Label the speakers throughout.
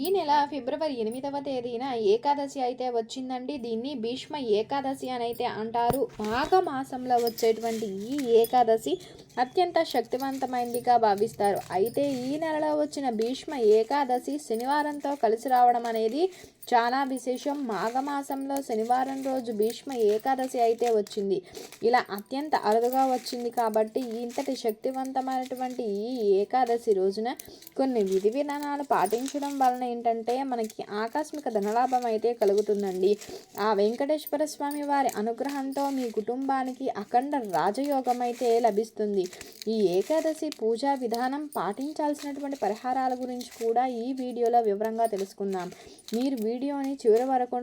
Speaker 1: ఈ నెల ఫిబ్రవరి ఎనిమిదవ తేదీన ఏకాదశి అయితే వచ్చిందండి. దీన్ని భీష్మ ఏకాదశి అని అయితే అంటారు. మాఘ మాసంలో వచ్చేటువంటి ఈ ఏకాదశి అత్యంత శక్తివంతమైందిగా భావిస్తారు. అయితే ఈ నెలలో వచ్చిన భీష్మ ఏకాదశి శనివారంతో కలిసి రావడం అనేది చాలా విశేషం. మాఘమాసంలో శనివారం రోజు భీష్మ ఏకాదశి అయితే వచ్చింది. ఇలా అత్యంత అరుదుగా వచ్చింది కాబట్టి ఇంతటి శక్తివంతమైనటువంటి ఈ ఏకాదశి రోజున కొన్ని విధి విధానాలు పాటించడం వలన ఏంటంటే మనకి ఆకస్మిక ధనలాభం అయితే కలుగుతుందండి. ఆ వెంకటేశ్వర స్వామి వారి అనుగ్రహంతో మీ కుటుంబానికి అఖండ రాజయోగం అయితే లభిస్తుంది. ఈ ఏకాదశి పూజా విధానం పాటించాల్సినటువంటి పరిహారాల గురించి కూడా ఈ వీడియోలో వివరంగా తెలుసుకుందాం. మీరు వీడియోని చివరి వరకు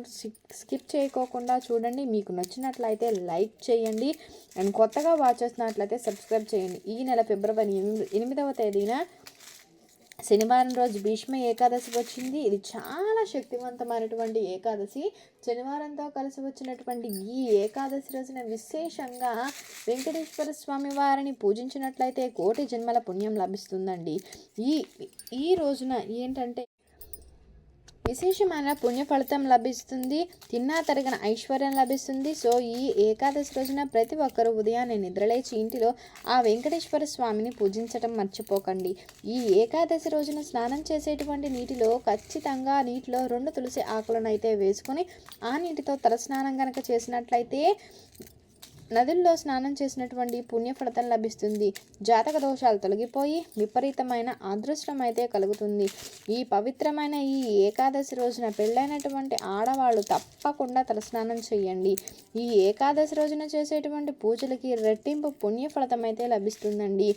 Speaker 1: స్కిప్ చేయకోకుండా చూడండి. మీకు నచ్చినట్లయితే లైక్ చేయండి. అండ్ కొత్తగా వాచ్ చేస్తున్నట్లయితే సబ్స్క్రైబ్ చేయండి. ఈ నెల ఫిబ్రవరి ఎనిమిది ఎనిమిదవ తేదీన శనివారం రోజు భీష్మ ఏకాదశి వచ్చింది. ఇది చాలా శక్తివంతమైనటువంటి ఏకాదశి. శనివారంతో కలిసి వచ్చినటువంటి ఈ ఏకాదశి రోజున విశేషంగా వెంకటేశ్వర స్వామి వారిని పూజించినట్లయితే కోటి జన్మల పుణ్యం లభిస్తుందండి. ఈ ఈ రోజున ఏంటంటే విశేషమైన పుణ్య ఫలితం లభిస్తుంది తిన్నా తరిగిన ఐశ్వర్యం లభిస్తుంది. సో ఈ ఏకాదశి రోజున ప్రతి ఒక్కరూ ఉదయాన్నే నిద్రలేచి ఇంటిలో ఆ వెంకటేశ్వర స్వామిని పూజించటం మర్చిపోకండి. ఈ ఏకాదశి రోజున స్నానం చేసేటువంటి నీటిలో ఖచ్చితంగా నీటిలో రెండు తులసి ఆకులను అయితే వేసుకొని ఆ నీటితో తలస్నానం కనుక చేసినట్లయితే నదుల్లో స్నానం చేసినటువంటి పుణ్యఫలితం లభిస్తుంది. జాతక దోషాలు తొలగిపోయి విపరీతమైన అదృష్టం అయితే కలుగుతుంది. ఈ పవిత్రమైన ఈ ఏకాదశి రోజున పెళ్ళైనటువంటి ఆడవాళ్ళు తప్పకుండా తలస్నానం చేయండి. ఈ ఏకాదశి రోజున చేసేటువంటి పూజలకి రెట్టింపు పుణ్యఫలితం అయితే లభిస్తుందండి.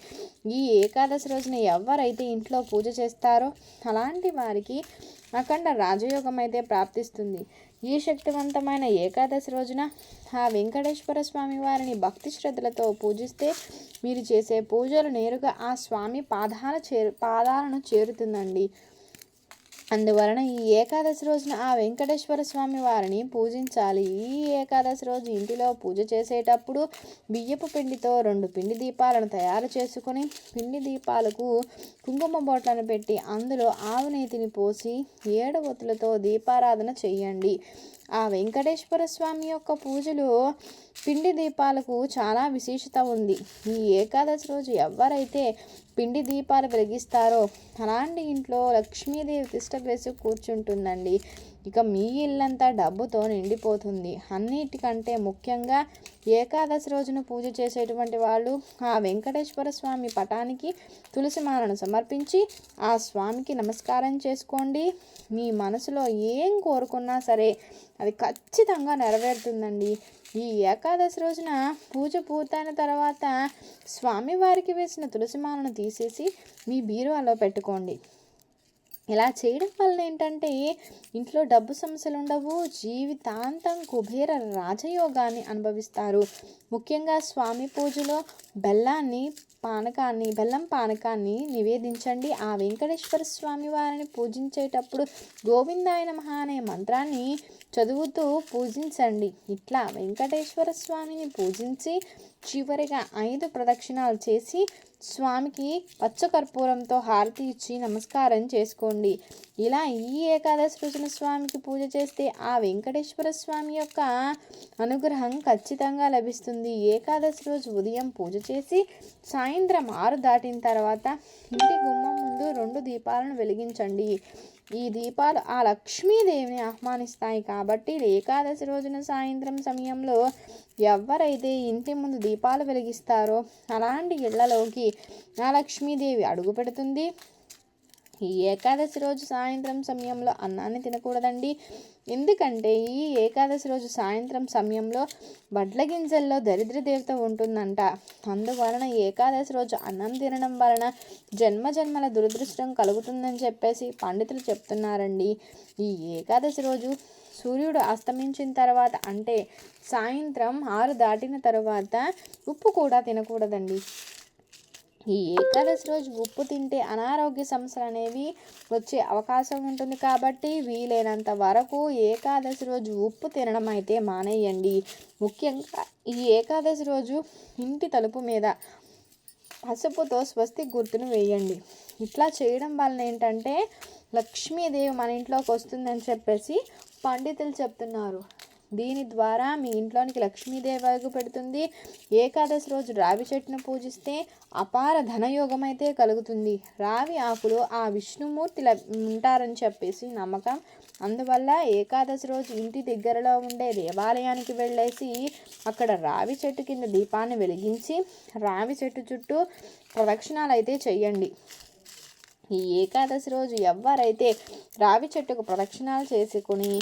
Speaker 1: ఈ ఏకాదశి రోజున ఎవరైతే ఇంట్లో పూజ చేస్తారో అలాంటి వారికి అఖండ రాజయోగం అయితే ప్రాప్తిస్తుంది. ఈ శక్తివంతమైన ఏకాదశి రోజున ఆ వెంకటేశ్వర స్వామి వారిని భక్తి శ్రద్ధలతో పూజిస్తే మీరు చేసే పూజలు నేరుగా ఆ స్వామి పాదాల చేరు పాదాలను చేరుతుందండి. అందువలన ఈ ఏకాదశి రోజున ఆ వెంకటేశ్వర స్వామి వారిని పూజించాలి. ఈ ఏకాదశి రోజు ఇంటిలో పూజ చేసేటప్పుడు బియ్యపు పిండితో రెండు పిండి దీపాలను తయారు చేసుకొని పిండి దీపాలకు కుంకుమ బొట్లను పెట్టి అందులో ఆవు నేతిని పోసి ఏడవతులతో ఒత్తులతో దీపారాధన చేయండి. ఆ వెంకటేశ్వర స్వామి యొక్క పూజలు పిండి దీపాలకు చాలా విశేషత ఉంది. ఈ ఏకాదశి రోజు ఎవరైతే పిండి దీపాలు వెలిగిస్తారో అలాంటి ఇంట్లో లక్ష్మీదేవి తిష్ట వేసి కూర్చుంటుందండి. ఇక మీ ఇల్లంతా డబ్బుతో నిండిపోతుంది. అన్నిటికంటే ముఖ్యంగా ఏకాదశి రోజున పూజ చేసేటువంటి వాళ్ళు ఆ వెంకటేశ్వర స్వామి పటానికి తులసి మాలను సమర్పించి ఆ స్వామికి నమస్కారం చేసుకోండి. మీ మనసులో ఏం కోరుకున్నా సరే అది ఖచ్చితంగా నెరవేరుతుందండి. ఈ ఏకాదశి రోజున పూజ పూర్తయిన తర్వాత స్వామివారికి వేసిన తులసిమాలను తీసేసి మీ బీరువాలో పెట్టుకోండి. ఇలా చేయడం వల్ల ఏంటంటే ఇంట్లో డబ్బు సమస్యలు ఉండవు జీవితాంతం కుబేర రాజయోగాన్ని అనుభవిస్తారు. ముఖ్యంగా స్వామి పూజలో బెల్లాన్ని పానకాన్ని బెల్లం పానకాన్ని నివేదించండి. ఆ వెంకటేశ్వర స్వామి వారిని పూజించేటప్పుడు గోవిందాయ నమః అనే మంత్రాన్ని చదువుతూ పూజించండి. ఇట్లా వెంకటేశ్వర స్వామిని పూజించి చివరిగా ఐదు ప్రదక్షిణాలు చేసి స్వామికి పచ్చకర్పూరంతో హారతి ఇచ్చి నమస్కారం చేసుకోండి. ఇలా ఈ ఏకాదశి రోజున స్వామికి పూజ చేస్తే ఆ వెంకటేశ్వర స్వామి యొక్క అనుగ్రహం ఖచ్చితంగా లభిస్తుంది. ఏకాదశి రోజు ఉదయం పూజ చేసి సాయంత్రం ఆరు దాటిన తర్వాత ఇంటి గుమ్మం ముందు రెండు దీపాలను వెలిగించండి. ఈ దీపాలు ఆ లక్ష్మీదేవిని ఆహ్వానిస్తాయి కాబట్టి ఏకాదశి రోజున సాయంత్రం సమయంలో ఎవరైతే ఇంటి ముందు దీపాలు వెలిగిస్తారో అలాంటి ఇళ్ళలోకి ఆ లక్ష్మీదేవి అడుగు పెడుతుంది. ఈ ఏకాదశి రోజు సాయంత్రం సమయంలో అన్నాన్ని తినకూడదండి. ఎందుకంటే ఈ ఏకాదశి రోజు సాయంత్రం సమయంలో వడ్ల గింజల్లో దరిద్ర దేవత ఉంటుందంట. అందువలన ఏకాదశి రోజు అన్నం తినడం వలన జన్మ జన్మల దురదృష్టం కలుగుతుందని చెప్పేసి పండితులు చెప్తున్నారండి. ఈ ఏకాదశి రోజు సూర్యుడు అస్తమించిన తర్వాత అంటే సాయంత్రం ఆరు దాటిన తర్వాత ఉప్పు కూడా తినకూడదండి. ఈ ఏకాదశి రోజు ఉప్పు తింటే అనారోగ్య సమస్యలు అనేవి వచ్చే అవకాశం ఉంటుంది కాబట్టి వీలైనంత వరకు ఏకాదశి రోజు ఉప్పు తినడం అయితే మానేయండి. ముఖ్యంగా ఈ ఏకాదశి రోజు ఇంటి తలుపు మీద పసుపుతో స్వస్తి గుర్తును వేయండి. ఇట్లా చేయడం వలన ఏంటంటే లక్ష్మీదేవి మన ఇంట్లోకి వస్తుందని చెప్పేసి పండితులు చెప్తున్నారు. దీని ద్వారా మీ ఇంట్లోనికి లక్ష్మీదేవి అడుగు పెడుతుంది. ఏకాదశి రోజు రావి చెట్టును పూజిస్తే అపార ధనయోగం అయితే కలుగుతుంది. రావి ఆకులు ఆ విష్ణుమూర్తి ఉంటారని చెప్పేసి నమ్మకం. అందువల్ల ఏకాదశి రోజు ఇంటి దగ్గరలో ఉండే దేవాలయానికి వెళ్ళేసి అక్కడ రావి చెట్టు కింద దీపాన్ని వెలిగించి రావి చెట్టు చుట్టూ ప్రదక్షిణాలు అయితే చేయండి ఈ ఏకాదశి రోజు ఎవరైతే రావి చెట్టుకు ప్రదక్షిణాలు చేసుకుని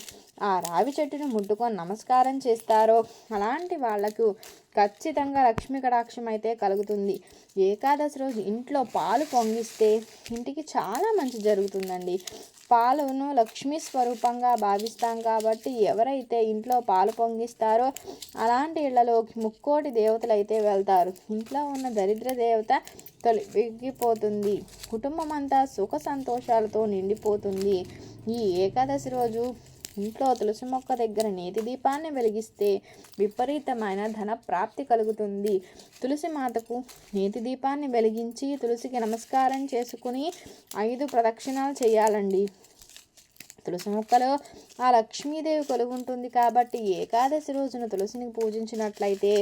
Speaker 1: ఆ రావి చెట్టును ముట్టుకొని నమస్కారం చేస్తారో అలాంటి వాళ్ళకు ఖచ్చితంగా లక్ష్మీ కటాక్షం అయితే కలుగుతుంది. ఏకాదశి రోజు ఇంట్లో పాలు పొంగిస్తే ఇంటికి చాలా మంచి జరుగుతుందండి. పాలను లక్ష్మీ స్వరూపంగా భావిస్తాం కాబట్టి ఎవరైతే ఇంట్లో పాలు పొంగిస్తారో అలాంటి ఇళ్ళలోకి ముక్కోటి దేవతలు అయితే వెళ్తారు. ఇంట్లో ఉన్న దరిద్ర దేవత తొలగిపోతుంది. కుటుంబం అంతా సుఖ సంతోషాలతో నిండిపోతుంది. ఈ ఏకాదశి రోజు ఇంట్లో తులసి మొక్క దగ్గర నేతి దీపాన్ని వెలిగిస్తే విపరీతమైన ధన ప్రాప్తి కలుగుతుంది. తులసి మాతకు నేతి దీపాన్ని వెలిగించి తులసికి నమస్కారం చేసుకుని ఐదు ప్రదక్షిణాలు చేయాలండి. తులసి మొక్కలో ఆ లక్ష్మీదేవి కొలుగుంటుంది కాబట్టి ఏకాదశి రోజున తులసిని పూజించినట్లయితే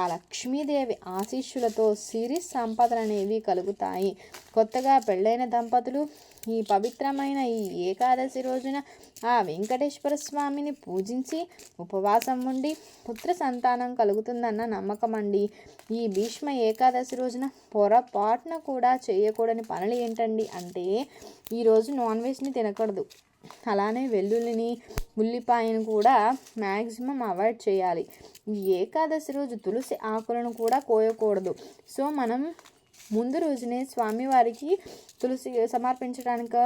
Speaker 1: ఆ లక్ష్మీదేవి ఆశీస్సులతో సిరి సంపదలు అనేవి కలుగుతాయి. కొత్తగా పెళ్ళైన దంపతులు ఈ పవిత్రమైన ఈ ఏకాదశి రోజున ఆ వెంకటేశ్వర స్వామిని పూజించి ఉపవాసం ఉండి పుత్ర సంతానం కలుగుతుందన్న నమ్మకం అండి. ఈ భీష్మ ఏకాదశి రోజున పొరపాటున కూడా చేయకూడని పనులు ఏంటండి అంటే ఈరోజు నాన్ వెజ్ని తినకూడదు. అలానే వెల్లుల్లిని ఉల్లిపాయను కూడా మ్యాక్సిమం అవాయిడ్ చేయాలి. ఏకాదశి రోజు తులసి ఆకులను కూడా కోయకూడదు. సో మనం ముందు రోజునే స్వామివారికి తులసి సమర్పించడానికి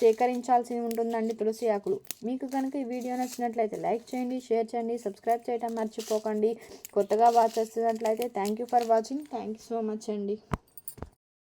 Speaker 1: సేకరించాల్సి ఉంటుందండి తులసి ఆకులు. మీకు కనుక ఈ వీడియో నచ్చినట్లయితే లైక్ చేయండి షేర్ చేయండి సబ్స్క్రైబ్ చేయడం మర్చిపోకండి. కొత్తగా వాచ్ చేస్తున్నట్లయితే thank you for watching thank you so much అండి.